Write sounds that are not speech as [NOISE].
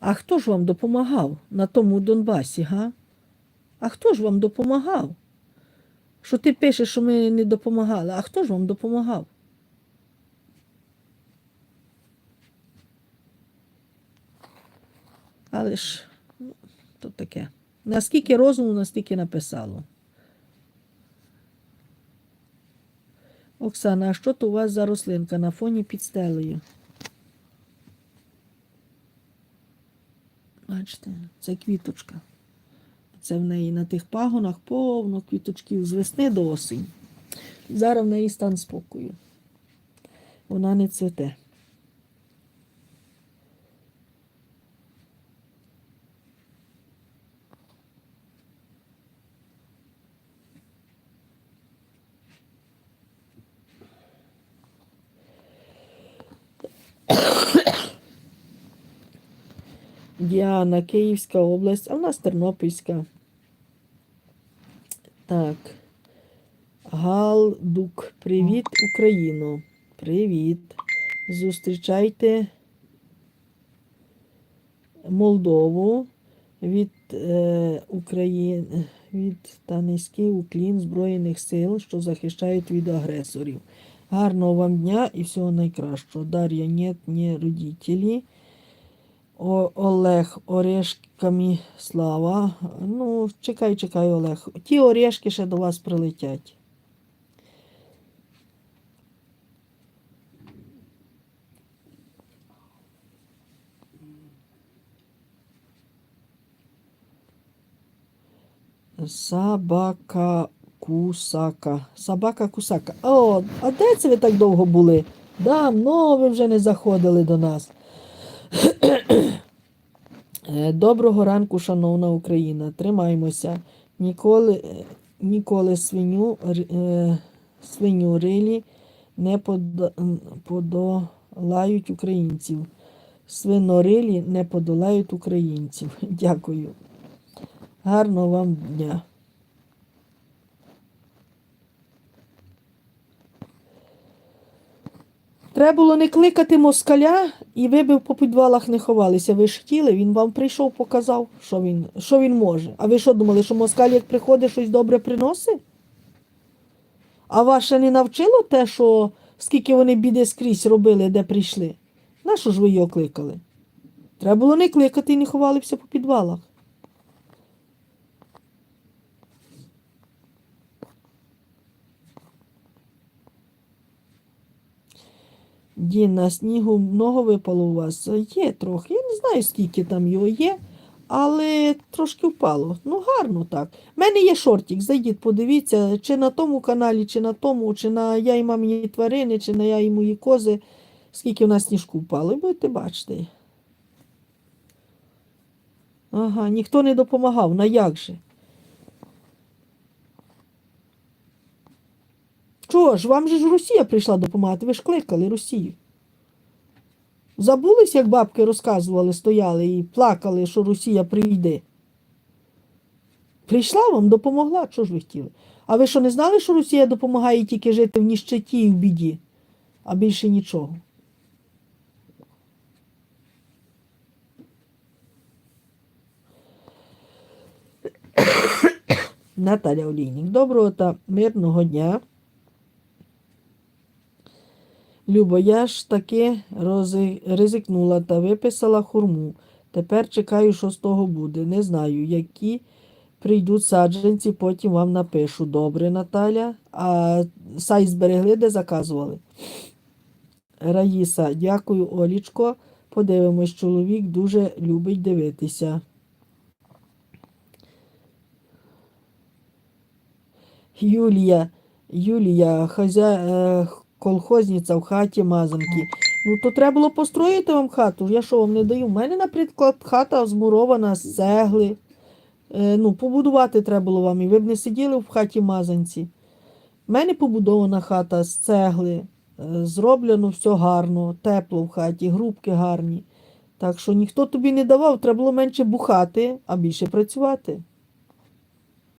А хто ж вам допомагав на тому Донбасі, га? А хто ж вам допомагав? Що ти пишеш, що ми не допомагали? А хто ж вам допомагав? Але ж, ну, то таке. Наскільки розуму, настільки написало. Оксана, а що то у вас за рослинка на фоні під стелею? Бачите, це квіточка. Це в неї на тих пагонах повно квіточків з весни до осені. Зараз в неї стан спокою. Вона не цвіте. Діана, Київська область, а в нас Тернопільська. Так. Галдук. Привіт, Україно. Привіт. Зустрічайте Молдову від е, України від та низький уклін Збройних сил, що захищають від агресорів. Гарного вам дня і всього найкращого. Дар'я, нет, не родителі. Олег орешками слава. Ну, чекай, чекай, Олег. Ті орешки ще до вас прилетять. Собака кусака. Собака кусака. О, а де це ви так довго були? Давно ви вже не заходили до нас. Е, Доброго ранку, шановна Україна. Тримаймося. Ніколи, е, ніколи свиню, е, свиню рилі не подолають українців. Свинорилі не подолають українців. [LAUGHS] Дякую. Гарного вам дня. Треба було не кликати москаля, і ви б по підвалах не ховалися. Ви ж хотіли, він вам прийшов, показав, що він, що він може. А ви що думали, що москаль, як приходить, щось добре приносить? А вас ще не навчило те, що скільки вони біди скрізь робили, де прийшли? Нащо ж ви його кликали? Треба було не кликати і не ховалися по підвалах. Діна, снігу много випало у вас? Є трохи. Я не знаю, скільки там його є, але трошки впало. Ну, гарно так. У мене є шортик, зайдіть, подивіться, чи на тому каналі, чи на тому, чи на я і мамині тварини, чи на я і мої кози, скільки в нас сніжку впало. Будете бачити. Ага, ніхто не допомагав, на як же? Чого ж, вам же ж Росія прийшла допомагати, ви ж кликали Росію. Забулись, як бабки розказували, стояли і плакали, що Росія прийде. Прийшла вам, допомогла, що ж ви хотіли? А ви що не знали, що Росія допомагає тільки жити в ніщеті і в біді, а більше нічого? Наталя Олійник, доброго та мирного дня. Любо, я ж таки ризикнула та виписала хурму. Тепер чекаю, що з того буде. Не знаю, які прийдуть саджанці, потім вам напишу. Добре, Наталя. А сайт зберегли, де заказували? Раїса, дякую, Олічко. Подивимось, чоловік дуже любить дивитися. Юлія, Юлія, хазя... колхозниця в хаті мазанки. Ну, то треба було построїти вам хату. Я що вам не даю? У мене, наприклад, хата змурована з цегли. Е, ну, побудувати треба було вам, і ви б не сиділи в хаті мазанці. У мене побудована хата з цегли. Е, Зроблено все гарно, тепло в хаті, грубки гарні. Так що ніхто тобі не давав, треба було менше бухати, а більше працювати.